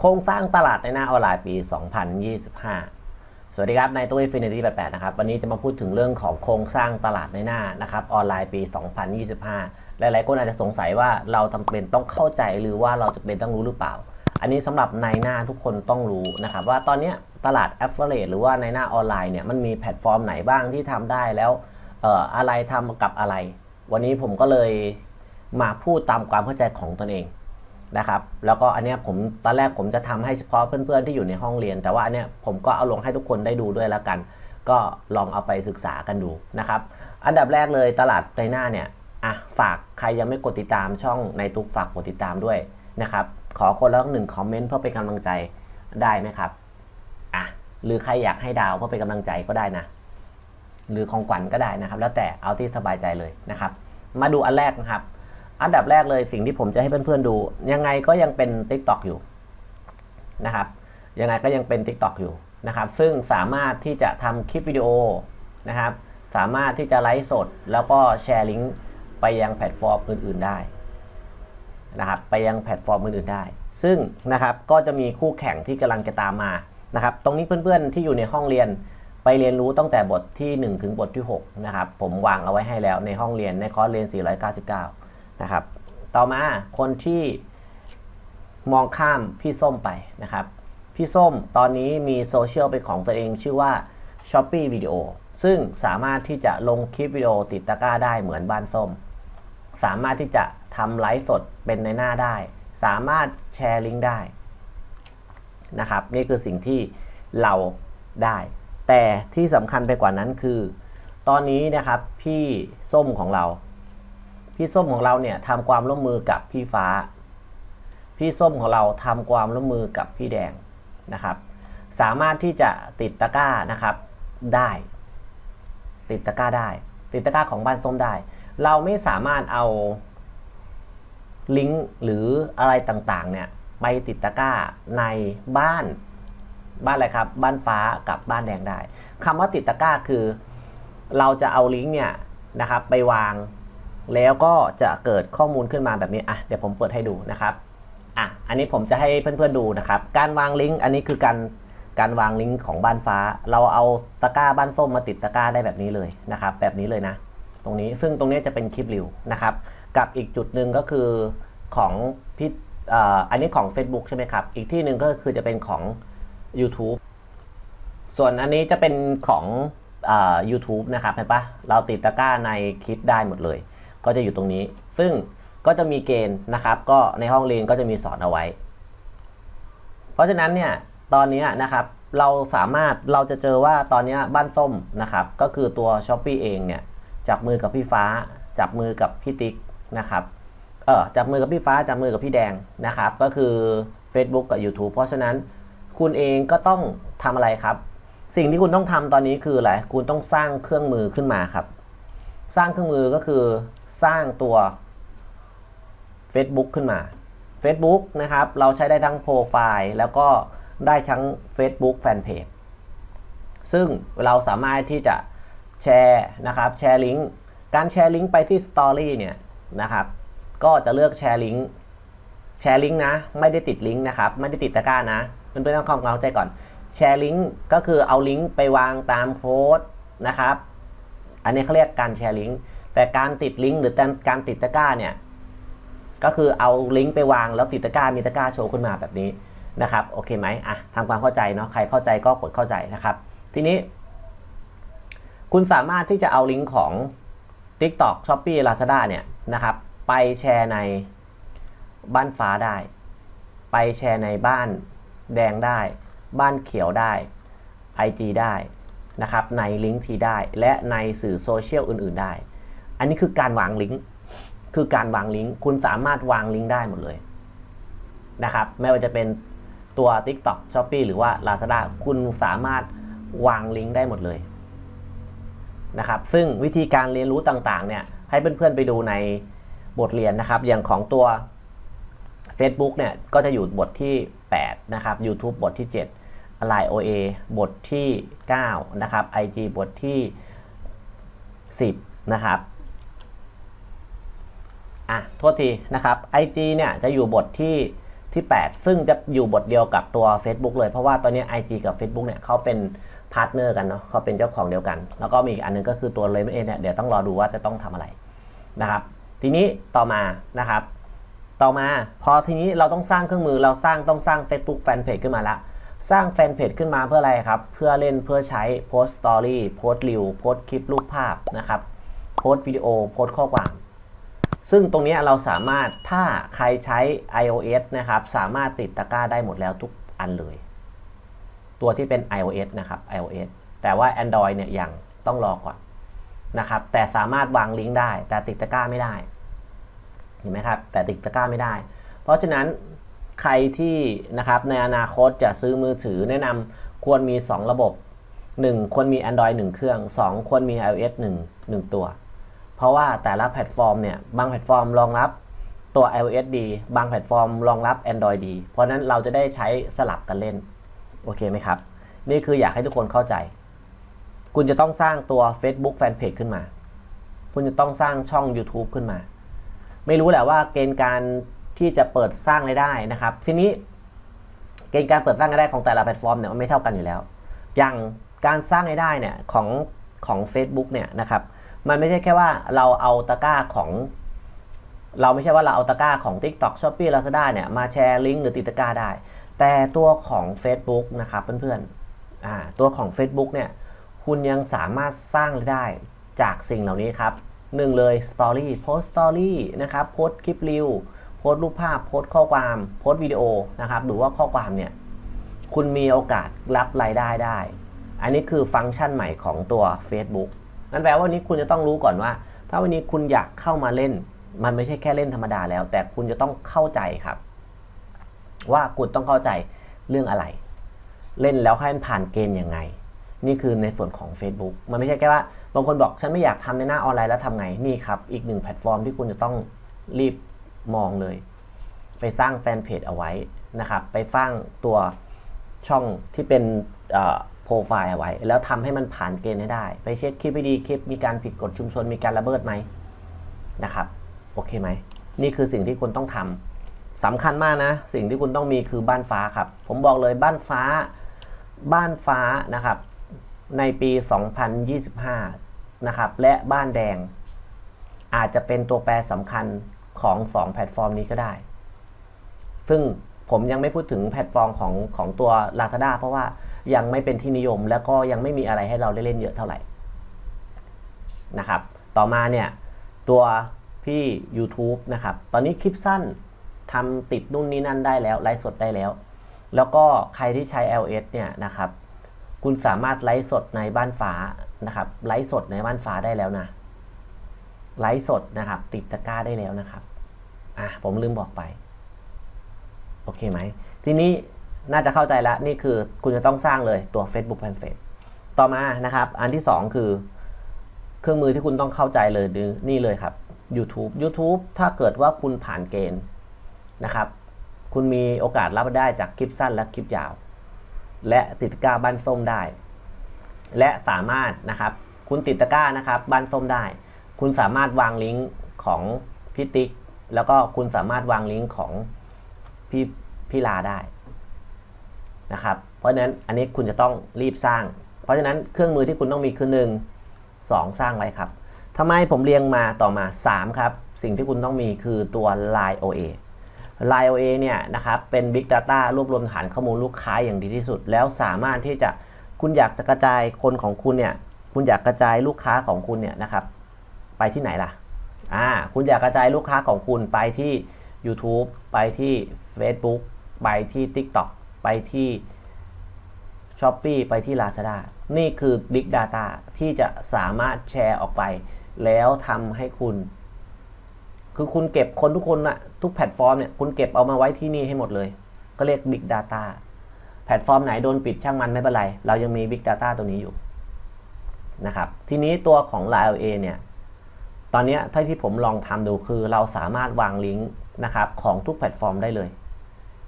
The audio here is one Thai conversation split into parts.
โครงสร้างตลาดในหน้าออนไลน์ปี 2025 สวัสดีครับนายตุ้ยฟินิตี้88 นะครับ วันนี้จะมาพูดถึงเรื่องของโครงสร้างตลาดในหน้านะครับออนไลน์ปี 2025 หลายๆคนอาจจะสงสัยว่าเราจำเป็นต้องเข้าใจหรือว่าเราจะเป็นต้องรู้หรือเปล่า อันนี้สำหรับในหน้าทุกคนต้องรู้นะครับว่าตอนนี้ตลาด Affiliate หรือว่าในหน้าออนไลน์เนี่ยมันมีแพลตฟอร์มไหนบ้างที่ทำได้แล้วเอ่ออะไรทำกับอะไร วันนี้ผมก็เลยมาพูดตามความเข้าใจของตนเอง นะครับ แล้วก็อันเนี้ยผมตอนแรกผมจะทำให้เฉพาะเพื่อนๆที่อยู่ในห้องเรียน แต่ว่าอันเนี้ยผมก็เอาลงให้ทุกคนได้ดูด้วยแล้วกัน ก็ลองเอาไปศึกษากันดูนะครับ อันดับแรกเลยตลาดในหน้าเนี่ยอะฝากใครยังไม่กดติดตามช่องในทุกฝากกดติดตามด้วยนะครับ ขอคนละหนึ่งคอมเมนต์เพื่อเป็นกำลังใจได้ไหมครับอะหรือใครอยากให้ดาวเพื่อเป็นกำลังใจก็ได้นะ หรือของขวัญก็ได้นะครับ แล้วแต่เอาที่สบายใจเลยนะครับ มาดูอันแรกนะครับ อันดับแรกเลยสิ่งที่ผมจะให้เพื่อนๆดู ยังไงก็ยังเป็น Tik t o อกอยู่นะครับยังไงก็ยังเป็น Tik t o อกอยู่นะครับซึ่งสามารถที่จะทำคลิปวิดีโอนะครับสามารถที่จะไลฟ์สด แล้วก็แชร์ลิงก์ไปยังแพลตฟอร์มอื่นๆได้นะครับไปยังแพลตฟอร์มอื่นๆได้ ซึ่งนะครับก็จะมีคู่แข่งที่กำลังจะตามมานะครับตรงนี้เพื่อนๆที่อยู่ในห้องเรียนไปเรียนรู้ตั้งแต่บทที่ 1 ถึงบทที่6นะครับผมวางเอาไว้ให้แล้วในห้องเรียนในคอร์สเรียน 499 นะครับ ต่อมาคนที่มองข้ามพี่ส้มไปนะครับ พี่ส้มตอนนี้มีโซเชียลเป็นของตัวเองชื่อว่า s h o p e e Video ซึ่งสามารถที่จะลงคลิปวิดีโอติดตะกร้าได้เหมือนบ้านส้ม สามารถที่จะทำไลฟ์สดเป็นในหน้าได้ สามารถแชร์ลิงก์ได้นะครับ นี่คือสิ่งที่เราได้ แต่ที่สำคัญไปกว่านั้นคือ ตอนนี้นะครับพี่ส้มของเรา พี่ส้มของเราเนี่ยทำความร่วมมือกับพี่ฟ้า พี่ส้มของเราทำความร่วมมือกับพี่แดงนะครับ สามารถที่จะติดตะกร้านะครับได้ ติดตะกร้าได้ ติดตะกร้าของบ้านส้มได้ เราไม่สามารถเอาลิงก์หรืออะไรต่างๆเนี่ยไปติดตะกร้าในบ้านบ้านอะไรครับ บ้านฟ้ากับบ้านแดงได้คำว่าติดตะกร้าคือ เราจะเอาลิงก์เนี่ยนะครับไปวาง แล้วก็จะเกิดข้อมูลขึ้นมาแบบนี้อะเดี๋ยวผมเปิดให้ดูนะครับอะอันนี้ผมจะให้เพื่อนๆดูนะครับ การวางลิงก์อันนี้คือการการวางลิงก์ของบ้านฟ้า เราเอาตะกร้าบ้านส้มมาติดตะกร้าได้แบบนี้เลยนะครับ แบบนี้เลยนะ ตรงนี้ซึ่งตรงนี้จะเป็นคลิปรีวนะครับ กับอีกจุดหนึ่งก็คือของพี่อันนี้ของ Facebook ใช่ไหมครับ อีกที่หนึ่งก็คือจะเป็นของ YouTube ส่วนอันนี้จะเป็นของอ่า YouTube นะครับเห็นปะเราติดตะกร้าในคลิปได้หมดเลย ก็จะอยู่ตรงนี้ ซึ่งก็จะมีเกณฑ์นะครับ ก็ในห้องเรียนก็จะมีสอนเอาไว้ เพราะฉะนั้นเนี่ยตอนนี้นะครับเราสามารถเราจะเจอว่าตอนนี้บ้านส้มนะครับ ก็คือตัว s h อ p e e เองเนี่ยจับมือกับพี่ฟ้า จับมือกับพี่ติ๊กนะครับเออจับมือกับพี่ฟ้าจับมือกับพี่แดงนะครับ ก็คือ Facebook กับ YouTube เพราะฉะนั้นคุณเองก็ต้องทำอะไรครับ สิ่งที่คุณต้องทำตอนนี้คืออะไรคุณต้องสร้างเครื่องมือขึ้นมาครับ สร้างเครื่องมือก็คือ สร้างตัว Facebook ขึ้นมา Facebook นะครับ เราใช้ได้ทั้งโปรไฟล์แล้วก็ได้ทั้ง Facebook Fanpage ซึ่งเราสามารถที่จะแชร์นะครับแชร์ลิงก์การแชร์ลิงก์ไปที่ Story เนี่ยนะครับก็จะเลือกแชร์ลิงก์แชร์ลิงก์นะ ไม่ได้ติดลิงก์นะครับ ไม่ได้ติดตะกร้านะเพื่อนๆต้องเข้าใจก่อนแชร์ลิงก์ก็คือเอาลิงก์ไปวางตามโพสต์นะครับ อันนี้เขาเรียกการแชร์ลิงก์ แต่การติดลิงก์หรือการติดตะกร้าเนี่ยก็คือเอาลิงก์ไปวางแล้วติดตะกร้ามีตะกร้าโชว์ขึ้นมาแบบนี้นะครับโอเคไหมอะทำความเข้าใจเนาะใครเข้าใจก็กดเข้าใจนะครับ ทีนี้ คุณสามารถที่จะเอาลิงก์ของ TikTok Shopee Lazada เนี่ยนะครับ ไปแชร์ในบ้านฟ้าได้ ไปแชร์ในบ้านแดงได้ บ้านเขียวได้ IG ได้นะครับในลิงก์ทีได้ และในสื่อโซเชียลอื่น ๆ ได้ อันนี้คือการวางลิงก์ คือการวางลิงก์ คุณสามารถวางลิงก์ได้หมดเลยนะครับ ไม่ว่าจะเป็นตัว TikTok Shopee หรือว่า Lazada คุณสามารถวางลิงก์ได้หมดเลยนะครับ ซึ่งวิธีการเรียนรู้ต่างๆ เนี่ย ให้เพื่อนๆไปดูในบทเรียนนะครับ อย่างของตัว Facebook เนี่ย ก็จะอยู่บทที่ 8 นะครับ YouTube บทที่ 7 Line OA บทที่ 9 นะครับ IG บทที่ 10 นะครับ อะโทษทีนะครับ IG เนี่ยจะอยู่บทที่ที่ 8 ซึ่งจะอยู่บทเดียวกับตัว Facebook เลย เพราะว่าตอนนี้ IG กับ Facebook เนี่ยเขาเป็นพาร์ทเนอร์กันเนาะเขาเป็นเจ้าของเดียวกัน แล้วก็มีอีกอันนึงก็คือตัวเลมเองเนี่ยเดี๋ยวต้องรอดูว่าจะต้องทำอะไรนะครับ ทีนี้ต่อมานะครับ ต่อมาพอทีนี้เราต้องสร้างเครื่องมือเราสร้างต้องสร้าง Facebook Fanpage ขึ้นมาละสร้างแฟนเพจขึ้นมาเพื่ออะไรครับ เพื่อเล่นเพื่อใช้โพสต์สตอรี่โพสต์รีวโพสต์คลิปรูปภาพนะครับโพสต์วิดีโอโพสต์ข้อความ ซึ่งตรงนี้เราสามารถถ้าใครใช้ iOS นะครับ สามารถติดตะกร้าได้หมดแล้วทุกอันเลย ตัวที่เป็น iOS นะครับ iOS แต่ว่า Android เนี่ยยังต้องรอก่อนนะครับ แต่สามารถวางลิงก์ได้ แต่ติดตะกร้าไม่ได้เห็นไหมครับ แต่ติดตะกร้าไม่ได้ เพราะฉะนั้นใครที่นะครับในอนาคตจะซื้อมือถือแนะนำควรมี 2 ระบบ 1 ควรมี Android 1 เครื่อง 2 ควรมี iOS 1 1 ตัว เพราะว่าแต่ละแพลตฟอร์มเนี่ยบางแพลตฟอร์มรองรับตัว iOS ดี บางแพลตฟอร์มรองรับ Android ดี เพราะนั้นเราจะได้ใช้สลับกันเล่น โอเคไหมครับ นี่คืออยากให้ทุกคนเข้าใจ คุณจะต้องสร้างตัว Facebook Fanpage ขึ้นมา คุณจะต้องสร้างช่อง YouTube ขึ้นมา ไม่รู้แหละว่าเกณฑ์การที่จะเปิดสร้างรายได้นะครับ ทีนี้เกณฑ์การเปิดสร้างรายได้ของแต่ละแพลตฟอร์มเนี่ยมันไม่เท่ากันอยู่แล้ว อย่างการสร้างรายได้เนี่ยของของ Facebook เนี่ยนะครับ มันไม่ใช่แค่ว่าเราเอาตะกร้าของ เราไม่ใช่ว่าเราเอาตะกร้าของ TikTok Shopee Lazada เนี่ยมาแชร์ลิงก์หรือติดตะกร้าได้ แต่ตัวของ Facebook นะครับเพื่อนๆตัวของ Facebook เนี่ยคุณยังสามารถสร้างรายได้จากสิ่งเหล่านี้ครับหนึ่งเลย Story โพสต์ Story นะครับโพสต์คลิปรีวโพสต์รูปภาพโพสต์ข้อความโพสต์วิดีโอนะครับหรือว่าข้อความเนี่ยคุณมีโอกาสรับรายได้ได้ อันนี้คือฟังก์ชันใหม่ของตัว Facebook นั่นแปลว่าวันนี้คุณจะต้องรู้ก่อนว่า ถ้าวันนี้คุณอยากเข้ามาเล่น มันไม่ใช่แค่เล่นธรรมดาแล้ว แต่คุณจะต้องเข้าใจครับ ว่าคุณต้องเข้าใจเรื่องอะไร เล่นแล้วให้มันผ่านเกณฑ์ยังไง นี่คือในส่วนของ Facebook มันไม่ใช่แค่ว่าบางคนบอกฉันไม่อยากทำในหน้าออนไลน์แล้วทำไงนี่ครับ อีกหนึ่งแพลตฟอร์มที่คุณจะต้องรีบมองเลย ไปสร้างแฟนเพจเอาไว้นะครับ ไปสร้างตัวช่องที่เป็น โปรไฟล์เอาไว้ แล้วทำให้มันผ่านเกณฑ์ให้ได้ ไปเช็คคลิปให้ดีคลิปมีการผิดกฎชุมชนมีการระเบิดไหมนะครับโอเคไหมนี่คือสิ่งที่คุณต้องทำสำคัญมากนะ สิ่งที่คุณต้องมีคือบ้านฟ้าครับ ผมบอกเลยบ้านฟ้า บ้านฟ้านะครับ ในปี 2025 นะครับ และบ้านแดง อาจจะเป็นตัวแปรสำคัญของ 2 แพลตฟอร์มนี้ก็ได้ ซึ่งผมยังไม่พูดถึงแพลตฟอร์มของของตัว Lazada เพราะว่า ยังไม่เป็นที่นิยม แล้วก็ยังไม่มีอะไรให้เราได้เล่นเยอะเท่าไหร่นะครับ ต่อมาเนี่ยตัวพี่ YouTube นะครับ ตอนนี้คลิปสั้นทำติดนู่นนี่นั่นได้แล้วไลฟ์สดได้แล้ว แล้วก็ใครที่ใช้ LS เนี่ยนะครับ คุณสามารถไลฟ์สดในบ้านฟ้านะครับไลฟ์สดในบ้านฟ้าได้แล้วนะไลฟ์สดนะครับ ติดตะกร้าได้แล้วนะครับอะผมลืมบอกไป โอเคไหม ทีนี้ น่าจะเข้าใจแล้วนี่คือคุณจะต้องสร้างเลยตัว Facebook Fanpage ต่อมานะครับ อันที่ 2 คือ เครื่องมือที่คุณต้องเข้าใจเลยนี่เลยครับ YouTube YouTube ถ้าเกิดว่าคุณผ่านเกณฑ์นะครับ คุณมีโอกาสรับได้จากคลิปสั้นและคลิปยาว และติดตะกร้าบ้านส้มได้ และสามารถนะครับ คุณติดตะกร้านะครับบ้านส้มได้ คุณสามารถวางลิงก์ของพี่ติ๊กแล้วก็คุณสามารถวางลิงก์ของพี่พี่ลาได้ นะครับ เพราะฉะนั้นอันนี้คุณจะต้องรีบสร้าง เพราะฉะนั้นเครื่องมือที่คุณต้องมีคือ 1 2 สร้างไว้ครับทำไมผมเรียงมาต่อมา 3 ครับ สิ่งที่คุณต้องมีคือตัว Line OA Line OA เนี่ยนะครับเป็น Big Data รวบรวมฐานข้อมูลลูกค้าอย่างดีที่สุด แล้วสามารถที่จะคุณอยากจะกระจายคนของคุณเนี่ยคุณอยากกระจายลูกค้าของคุณเนี่ยนะครับไปที่ไหนล่ะอ่าคุณอยากกระจายลูกค้าของคุณไปที่ YouTube ไปที่ Facebook ไปที่ TikTok ไปที่ s h อ p e e ไปที่ Lazada นี่คือ Big Data ที่จะสามารถแชร์ออกไป แล้วทำให้คุณ คือคุณเก็บคนทุกคนนะทุกแพลตฟอร์มเนี่ยคุณเก็บเอามาไว้ที่นี่ให้หมดเลย ก็เรียก Big Data แพลตฟอร์มไหนโดนปิดช่างมันไม่เป็นไร เรายังมี Big Data ตัวนี้อยู่นะครับ ทีนี้ตัวของ LA เนี่ยตอนนี้ถ้าที่ผมลองทำดูคือเราสามารถวางลิงก์นะครับของทุกแพลตฟอร์มได้เลย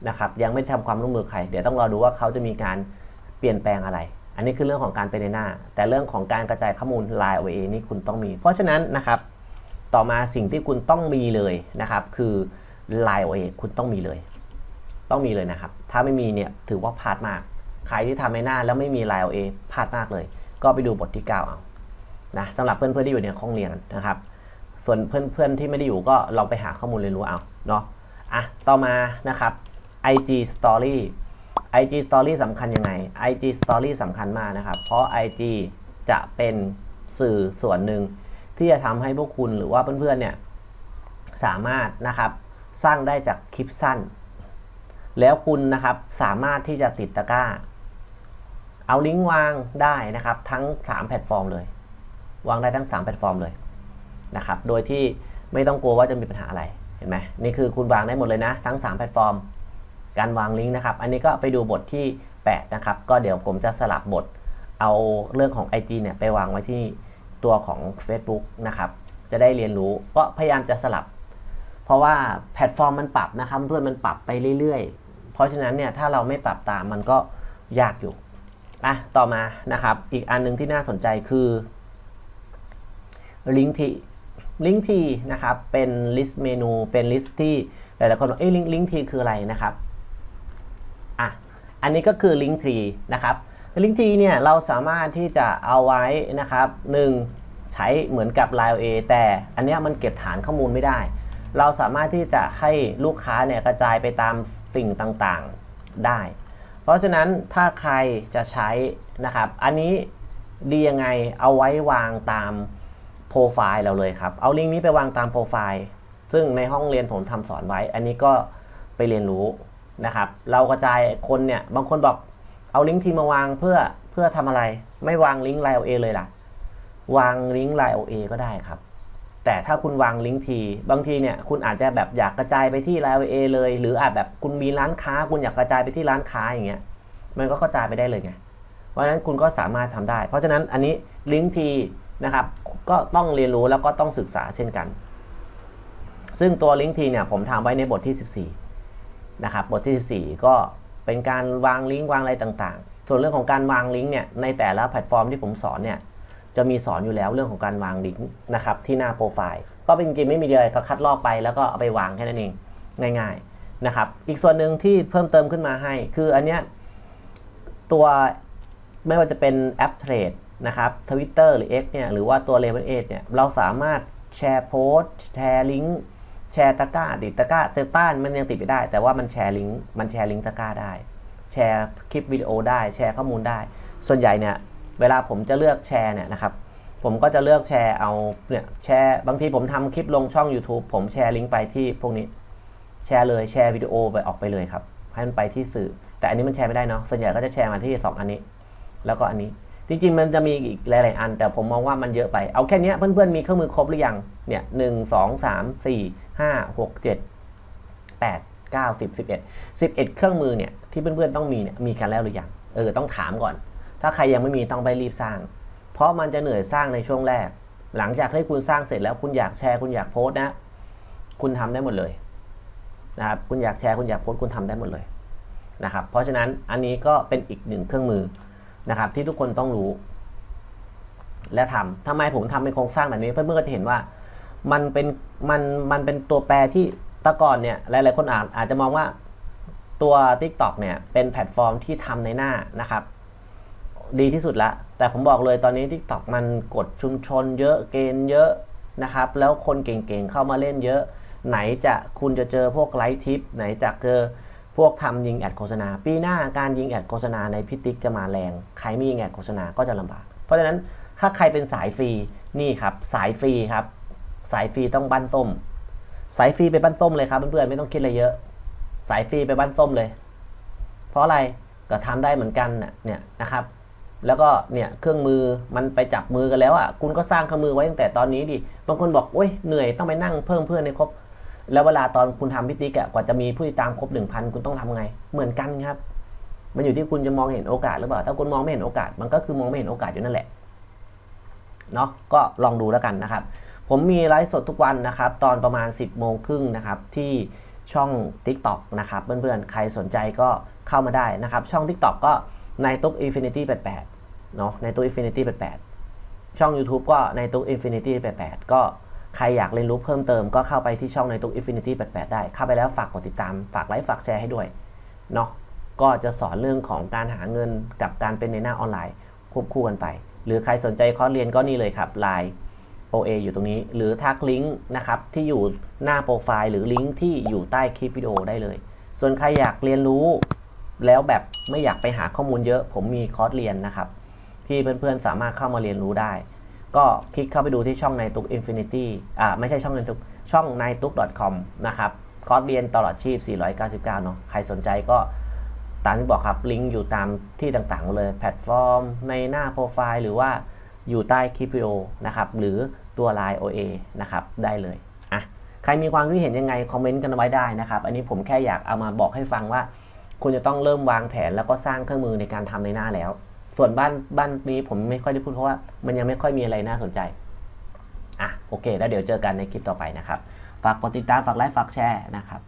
นะครับยังไม่ทำความร่วมมือใคร เดี๋ยวต้องรอดูว่าเขาจะมีการเปลี่ยนแปลงอะไร อันนี้คือเรื่องของการเป็นในหน้า แต่เรื่องของการกระจายข้อมูล Line OA นี่คุณต้องมี เพราะฉะนั้นนะครับต่อมาสิ่งที่คุณต้องมีเลยนะครับ คือ Line OA คุณต้องมีเลย ต้องมีเลยนะครับ ถ้าไม่มีเนี่ยถือว่าพลาดมาก ใครที่ทำไม่น่าแล้วไม่มี Line OA พลาดมากเลย ก็ไปดูบทที่ 9 เอานะสำหรับเพื่อนๆที่อยู่ในห้องเรียนนะครับ ส่วนเพื่อนๆที่ไม่ได้อยู่ก็ลองไปหาข้อมูลเรียนรู้เอาเนาะอะต่อมานะครับ IG Story IG Story สำคัญยังไง IG Story สำคัญมากนะครับ เพราะ IG จะเป็นสื่อส่วนหนึ่งที่จะทำให้พวกคุณหรือว่าเพื่อนๆเนี่ยสามารถนะครับสร้างได้จากคลิปสั้น แล้วคุณนะครับสามารถที่จะติดตะกร้า เอาลิงก์วางได้นะครับ ทั้ง 3 แพลตฟอร์มเลย วางได้ทั้ง 3 แพลตฟอร์มเลยนะครับ โดยที่ไม่ต้องกลัวว่าจะมีปัญหาอะไร เห็นไหมนี่คือคุณวางได้หมดเลยนะ ทั้ง 3 แพลตฟอร์ม การวางลิงก์นะครับ อันนี้ก็ไปดูบทที่ 8 นะครับ ก็เดี๋ยวผมจะสลับบท เอาเรื่องของ IG เนี่ยไปวางไว้ที่ตัวของ Facebook นะครับ จะได้เรียนรู้ก็พยายามจะสลับ เพราะว่าแพลตฟอร์มมันปรับนะครับเพื่อนมันปรับไปเรื่อยๆ เพราะฉะนั้นเนี่ยถ้าเราไม่ปรับตามมันก็ยากอยู่อะต่อมานะครับ อีกอันหนึงที่น่าสนใจคือลิงก์ทีลิงก์ทีนะครับเป็นลิสต์เมนูเป็นลิสต์ที่หลายๆคนบอกเอ้ยลิงก์ลิงก์ทีคืออะไรนะครับ อันนี้ก็คือลิงก์ทีนะครับลิงก์ทีเนี่ยเราสามารถที่จะเอาไว้นะครับหนึ่งใช้เหมือนกับ Line A แต่อันนี้มันเก็บฐานข้อมูลไม่ได้ เราสามารถที่จะให้ลูกค้าเนี่ยกระจายไปตามสิ่งต่างๆได้ เพราะฉะนั้นถ้าใครจะใช้นะครับ อันนี้ดียังไงเอาไว้วางตามโปรไฟล์เราเลยครับ เอาลิงก์นี้ไปวางตามโปรไฟล์ ซึ่งในห้องเรียนผมทำสอนไว้ อันนี้ก็ไปเรียนรู้ นะครับเรากระจายคนเนี่ยบางคนบอกเอาลิงก์ทีมาวางเพื่อเพื่อทำอะไร ไม่วางลิงก์ไลน์ OA เลยล่ะ วางลิงก์ไลน์ OA ก็ได้ครับ แต่ถ้าคุณวางลิงก์ทีบางทีเนี่ยคุณอาจจะแบบอยากกระจายไปที่ Line OA เลย หรืออาจแบบคุณมีร้านค้า คุณอยากกระจายไปที่ร้านค้าอย่างเงี้ยมันก็กระจายไปได้เลยไงเพราะฉะนั้นคุณก็สามารถทำได้ เพราะฉะนั้นอันนี้ลิงก์ทีนะครับก็ต้องเรียนรู้แล้วก็ต้องศึกษาเช่นกัน ซึ่งตัวลิงก์ทีเนี่ยผมทำไว้ในบทที่ 14 นะครับบทที่ 14 ก็เป็นการวางลิงก์วางอะไรต่างๆ ส่วนเรื่องของการวางลิงก์เนี่ยในแต่ละแพลตฟอร์มที่ผมสอนเนี่ยจะมีสอนอยู่แล้วเรื่องของการวางลิงก์นะครับที่หน้าโปรไฟล์ก็เป็นจริงไม่มีอะไรก็คัดลอกไปแล้วก็เอาไปวางแค่นั้นเองง่ายๆนะครับอีกส่วนหนึ่งที่เพิ่มเติมขึ้นมาให้ คืออันเนี้ยตัวไม่ว่าจะเป็นแอปเทรดนะครับทวิตเตอร์หรือ X เนี่ยหรือว่าตัว l e v e l 8เนี่ยเราสามารถแชร์โพสต์แชร์ลิงก์ แชร์ตะกร้าติดตะกร้าเตต้านมันยังติดไม่ได้ แต่ว่ามันแชร์ลิงก์มันแชร์ลิงก์ตะกร้าได้ แชร์คลิปวิดีโอได้แชร์ข้อมูลได้ ส่วนใหญ่เนี่ยเวลาผมจะเลือกแชร์เนี่ยนะครับผมก็จะเลือกแชร์เอาเนี่ยแชร์บางทีผมทำคลิปลงช่อง YouTube ผมแชร์ลิงก์ไปที่พวกนี้แชร์เลยแชร์วิดีโอไปออกไปเลยครับให้มันไปที่สื่อ แต่อันนี้มันแชร์ไม่ได้เนาะส่วนใหญ่ก็จะแชร์มาที่ 2 อันนี้ แล้วก็อันนี้ จริงๆ มันจะมีอีกหลายๆอัน แต่ผมมองว่ามันเยอะไป เอาแค่นี้เพื่อนๆ มีเครื่องมือครบหรือยัง เนี่ยหนึ่งสองสามสี่ห้าหกเจ็ดแปดเก้าสิบสิบเอ็ดสิบเอ็ดเครื่องมือเนี่ยที่เพื่อนๆ ต้องมีเนี่ยมีกันแล้วหรือยัง เออ ต้องถามก่อน ถ้าใครยังไม่มีต้องไปรีบสร้าง เพราะมันจะเหนื่อยสร้างในช่วงแรก หลังจากที่คุณสร้างเสร็จแล้วคุณอยากแชร์คุณอยากโพสต์นะ คุณทำได้หมดเลยนะครับ คุณอยากแชร์คุณอยากโพสต์คุณทำได้หมดเลยนะครับ เพราะฉะนั้นอันนี้ก็เป็นอีกหนึ่งเครื่องมือ นะครับที่ทุกคนต้องรู้ และทำทำไมผมทำเป็นโครงสร้างแบบนี้เพื่อนๆก็จะเห็นว่ามันเป็นมันมันเป็นตัวแปรที่ตะก่อนเนี่ยหลายๆคนอาจอาจจะมองว่าตัว TikTok เนี่ยเป็นแพลตฟอร์มที่ทำในหน้านะครับ ดีที่สุดละ แต่ผมบอกเลยตอนนี้ TikTok มันกดชุมชนเยอะเกณฑ์เยอะนะครับ แล้วคนเก่งๆเข้ามาเล่นเยอะ ไหนจะคุณจะเจอพวกไลฟ์ทิปไหนจะเจอ พวกทำยิงแอดโฆษณา ปีหน้าการยิงแอดโฆษณาในพิติกจะมาแรง ใครไม่ยิงแอดโฆษณาก็จะลำบาก เพราะฉะนั้นถ้าใครเป็นสายฟรีนี่ครับสายฟรีครับ สายฟรีต้องบ้านส้ม สายฟรีไปบ้านส้มเลยครับเพื่อนๆไม่ต้องคิดอะไรเยอะ สายฟรีไปบ้านส้มเลย เพราะอะไรก็ทำได้เหมือนกันเนี่ยนะครับ แล้วก็เนี่ยเครื่องมือมันไปจับมือกันแล้วอะคุณก็สร้างเครื่องมือไว้ตั้งแต่ตอนนี้ดิบางคนบอกโอ้ยเหนื่อยต้องไปนั่งเพิ่มเพื่อนในครบ แล้วเวลาตอนคุณทำพิธีกะกว่าจะมีผู้ติดตามครบหนึ่งพันคุณต้องทำไง เหมือนกันครับ มันอยู่ที่คุณจะมองเห็นโอกาสหรือเปล่า ถ้าคุณมองไม่เห็นโอกาส มันก็คือมองไม่เห็นโอกาสอยู่นั่นแหละ เนาะก็ลองดูแล้วกันนะครับ ผมมีไลฟ์สดทุกวันนะครับ ตอนประมาณ 10บโมงครึ่งนะครับที่ช่อง TikTok นะครับเพื่อนๆ ใครสนใจก็เข้ามาได้นะครับ ช่อง TikTok ก็ในตุ๊ก Infinity 88เนาะในตุ๊ก Infinity 88 ช่อง YouTube ก็ในตุ๊ก Infinity 88 ก็ ใครอยากเรียนรู้เพิ่มเติมก็เข้าไปที่ช่องในตุ๊ก Infinity 88 ได้ เข้าไปแล้วฝากกดติดตาม ฝากไลค์ ฝากแชร์ให้ด้วย เนาะ ก็จะสอนเรื่องของการหาเงินกับการเป็นในหน้าออนไลน์ควบคู่กันไป หรือใครสนใจคอร์สเรียนก็นี่เลยครับ Line OA อยู่ตรงนี้ หรือทักลิงก์นะครับที่อยู่หน้าโปรไฟล์หรือลิงก์ที่อยู่ใต้คลิปวิดีโอได้เลย ส่วนใครอยากเรียนรู้ แล้วแบบไม่อยากไปหาข้อมูลเยอะ ผมมีคอร์สเรียนนะครับที่เพื่อนๆสามารถเข้ามาเรียนรู้ได้ ก็คลิกเข้าไปดูที่ช่องในตุก Infinity อ่าไม่ใช่ช่องในตุกช่องในตุก .com นะครับคอร์สเรียนตลอดชีพ 499 เนาะใครสนใจก็ตามที่บอกครับ ลิงก์อยู่ตามที่ต่างๆเลยแพลตฟอร์ม ในหน้าโปรไฟล์หรือว่าอยู่ใต้คลิปวิดีโอนะครับหรือตัว Line OA นะครับได้เลยอะใครมีความคิดเห็นยังไง คอมเมนต์กันไว้ได้นะครับ อันนี้ผมแค่อยากเอามาบอกให้ฟังว่า คุณจะต้องเริ่มวางแผนแล้วก็สร้างเครื่องมือในการทำในหน้าแล้ว ส่วนบ้านบ้านนี้ผมไม่ค่อยได้พูดเพราะว่ามันยังไม่ค่อยมีอะไรน่าสนใจ อะโอเค แล้วเดี๋ยวเจอกันในคลิปต่อไปนะครับ ฝากกดติดตามฝากไลค์ฝากแชร์นะครับ